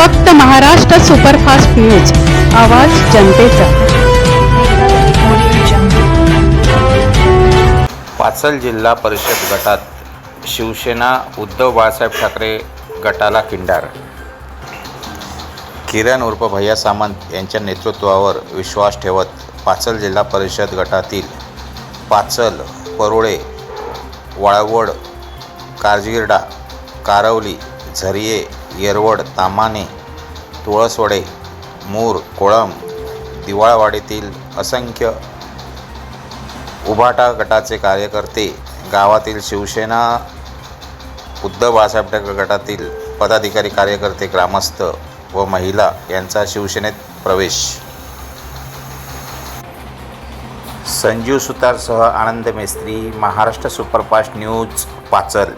फक्त Maharashtra superfast news. आवाज जनतेचा. पाचल जिल्हा परिषद गटात शिवसेना उद्धव बाळासाहेब ठाकरे गटाला किंडार. किरण उर्फ भैया सामंत यांच्या नेतृत्वावर विश्वास ठेवत पाचल जिल्हा परिषद गटातील पाचल परोळे वाळवड कारजिर्डा कारवली झरिये येरवड तामाने तुळसवडे मूर कोळम दिवाळवाडीतील असंख्य उभाटा गटाचे कार्यकर्ते गावातील शिवसेना उद्धव बाळासाहेब गटातील पदाधिकारी कार्यकर्ते ग्रामस्थ व महिला यांचा शिवसेनेत प्रवेश. संजीव सुतारसह आनंद मेस्त्री महाराष्ट्र सुपरफास्ट न्यूज पाचल.